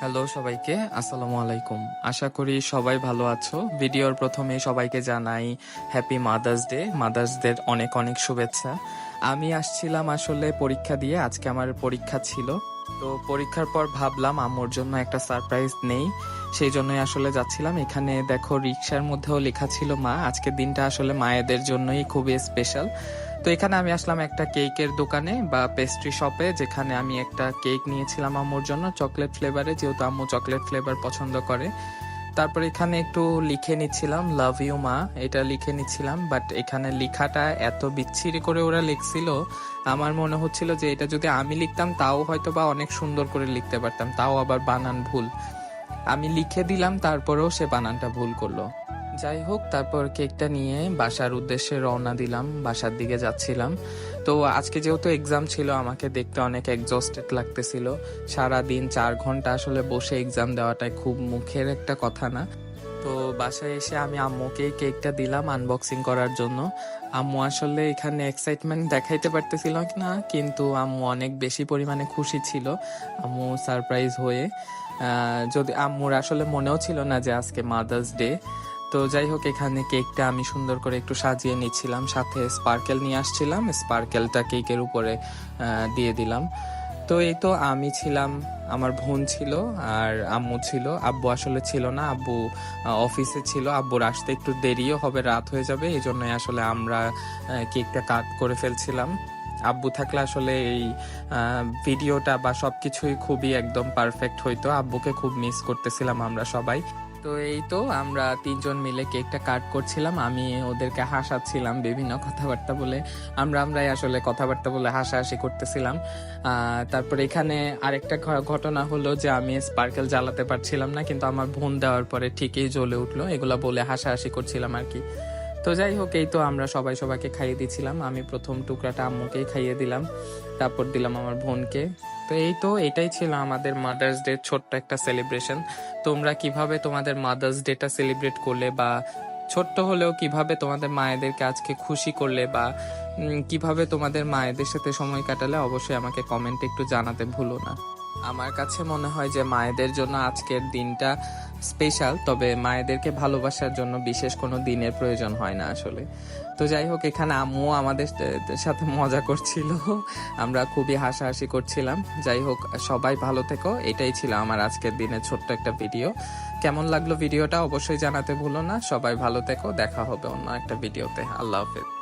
Hello সবাইকে। আসসালামু আলাইকুম। আশা করি সবাই ভালো আছো। ভিডিওর প্রথমে সবাইকে জানাই happy mother's day mother's day অনেক অনেক শুভেচ্ছা। আমি আসছিলাম আসলে পরীক্ষা দিয়ে। আজকে আমার পরীক্ষা ছিল। তো পরীক্ষার পর ভাবলাম আম্মুর জন্য একটা সারপ্রাইজ নেই। সেই জন্যই আসলে যাচ্ছিলাম। এখানে দেখো রিক্সার মধ্যেও লেখা ছিল মা। আজকের দিনটা আসলে মায়েদের জন্যই খুবই স্পেশাল তো এখানে আমি আসলাম একটা কেকের দোকানে বা পেস্ট্রি শপে যেখানে আমি একটা কেক নিয়েছিলাম আম্মুর জন্য চকলেট ফ্লেভারে যেহেতু আম্মু চকলেট ফ্লেভার পছন্দ করে। তারপর এখানে একটু লিখে নিচ্ছিলাম লাভ ইউ মা। এটা লিখে নিচ্ছিলাম বাট এখানে লেখাটা এত বিচ্ছিরি করে ওরা লিখছিল। আমার মনে হচ্ছিল যে এটা যদি আমি লিখতাম, তাও হয়তো বা অনেক সুন্দর করে লিখতে পারতাম। তাও আবার বানান ভুল। আমি লিখে দিলাম, তারপরেও সে বানানটা ভুল করল। যাই হোক, তারপর কেকটা নিয়ে বাসার উদ্দেশ্যে রওনা দিলাম, বাসার দিকে যাচ্ছিলাম। তো আজকে যেহেতু এক্সাম ছিল, আমাকে দেখতে অনেক এক্সস্টেড লাগতেছিল। সারা দিন চার ঘণ্টা আসলে বসে এক্সাম দেওয়াটাই খুব মুখের একটা কথা না। তো বাসায় এসে আমি আম্মুকে কেকটা দিলাম আনবক্সিং করার জন্য। আম্মু আসলে এখানে এক্সাইটমেন্ট দেখাইতে পারতেছিল না কিন্তু আম্মু অনেক বেশি পরিমাণে খুশি ছিল, আম্মু সারপ্রাইজ হয়ে। যদি আম্মুর আসলে মনেও ছিল না যে আজকে মাদার্স ডে তো যাই হোক, এখানে কেকটা আমি সুন্দর করে একটু সাজিয়ে নিচ্ছিলাম। সাথে স্পার্কেল নিয়ে আসছিলাম। স্পার্কেলটা কেকের উপরে দিয়ে দিলাম। তো এই তো আমি ছিলাম, আমার বোন ছিল আর আম্মু ছিল। আব্বু আসলে ছিল না, আব্বু অফিসে ছিল। আব্বুর আসতে একটু দেরিও হবে, রাত হয়ে যাবে। এই জন্যই আসলে আমরা কেকটা কাট করে ফেলছিলাম। আব্বু থাকলে আসলে এই ভিডিওটা বা সবকিছুই খুবই একদম পারফেক্ট হইতো। আব্বুকে খুব মিস করতেছিলাম আমরা সবাই। তো এই তো আমরা তিনজন মিলে কেকটা কাট করছিলাম। আমি ওদেরকে হাসাচ্ছিলাম বিভিন্ন কথাবার্তা বলে। আমরা আমরাই আসলে কথাবার্তা বলে হাসাহাসি করতেছিলাম। তারপর এখানে আরেকটা ঘটনা হলো যে আমি স্পার্কেল জ্বালাতে পারছিলাম না, কিন্তু আমার বোন দেওয়ার পরে ঠিকই জ্বলে উঠল। এগুলো বলে হাসাহাসি করছিলাম আর কি। তো যাই হোক, এই তো আমরা সবাই সবাইকে খাইয়ে দিচ্ছিলাম আমি প্রথম টুকরাটা আম্মুকেই খাইয়ে দিলাম। তারপর দিলাম আমার বোনকে তো এই তো এটাই ছিল আমাদের মাদার্স ডে ছোট্ট একটা সেলিব্রেশন তোমরা কীভাবে তোমাদের মাদার্স ডেটা সেলিব্রেট করলে বা ছোট্ট হলেও কীভাবে তোমাদের মায়েদেরকে আজকে খুশি করলে বা কীভাবে তোমাদের মায়েদের সাথে সময় কাটালে অবশ্যই আমাকে কমেন্টে একটু জানাতে ভুলো না। আমার কাছে মনে হয় যে মায়েদের জন্য আজকের দিনটা স্পেশাল তবে মায়েদেরকে ভালোবাসার জন্য বিশেষ কোনো দিনের প্রয়োজন হয় না আসলে। তো যাই হোক, এখানে আম্মু আমাদের সাথে মজা করছিল। আমরা খুবই হাসাহাসি করছিলাম। যাই হোক, সবাই ভালো থেকো। এটাই ছিল আমার আজকের দিনের ছোট্ট একটা ভিডিও। কেমন লাগল ভিডিওটা অবশ্যই জানাতে ভুলো না। সবাই ভালো থেকো। দেখা হবে অন্য একটা ভিডিওতে। আল্লাহ হাফেজ।